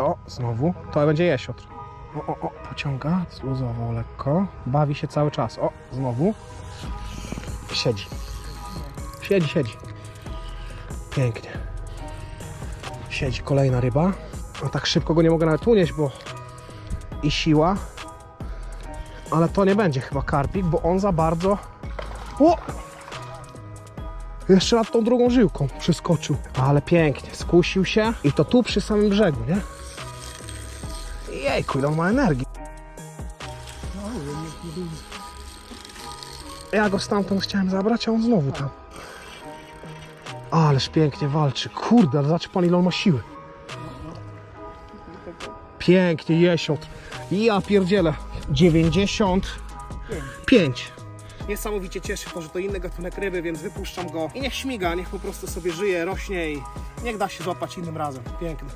O, znowu. To będzie jesiotr. O, o, o, pociąga, zluzował lekko. Bawi się cały czas. O, znowu. Siedzi. Siedzi, siedzi. Pięknie. Siedzi kolejna ryba. A tak szybko go nie mogę nawet unieść, bo i siła. Ale to nie będzie chyba karpik, bo on za bardzo... O! Jeszcze nad tą drugą żyłką przeskoczył. Ale pięknie, skusił się i to tu przy samym brzegu, nie? Jejku, ile on ma energii. Ja go stamtąd chciałem zabrać, a on znowu tam. Ależ pięknie walczy. Kurde, ale zobaczy pan ile on ma siły. Pięknie, jesiotr. Ja pierdzielę. 95. Niesamowicie cieszy to, że to inny gatunek ryby, więc wypuszczam go i niech śmiga, niech po prostu sobie żyje, rośnie i niech da się złapać innym razem. Piękny.